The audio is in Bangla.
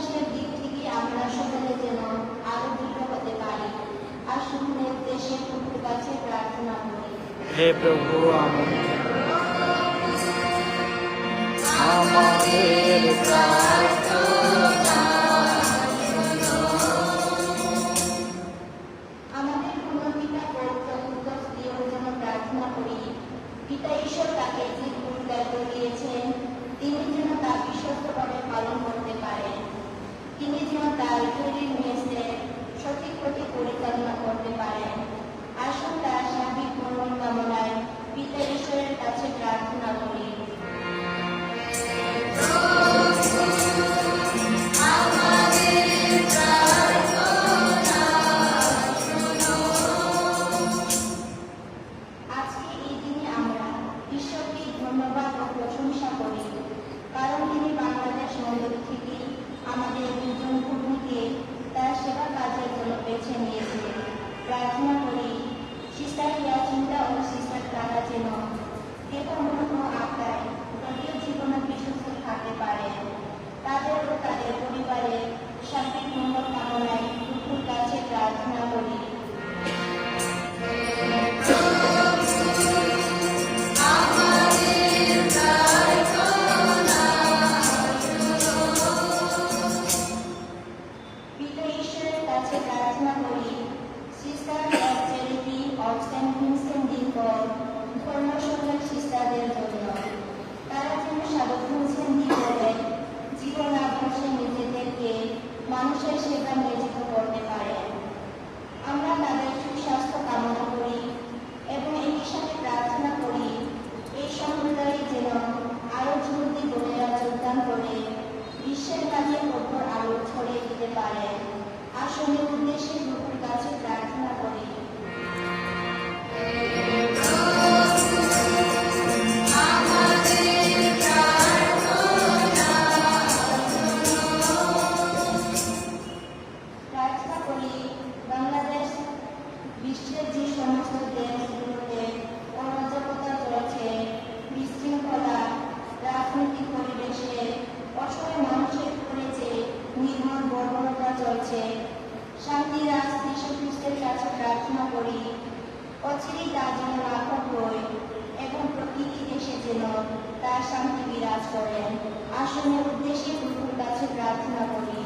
বিশ্বাসের দিক থেকে আমরা সকলে যেন হতে পারি। আসুন দেশে প্রভুর কাছে প্রার্থনা করি। হে প্রভু আমাদের প্রার্থনা। করি। পিতা ঈশ্বর তাকে যে দিয়েছেন তিনি যেন তা বিশ্বস্তভাবে পালন করতে That's a plasma body. She served as charity of St. Vincent de Paul. চলছে শান্তি খ্রিস্টের কাছে প্রার্থনা করি তা যেন প্রতিটি দেশে যেন তার শান্তি বিরাজ করেন আসনের উদ্দেশ্যে প্রভুর কাছে প্রার্থনা করি।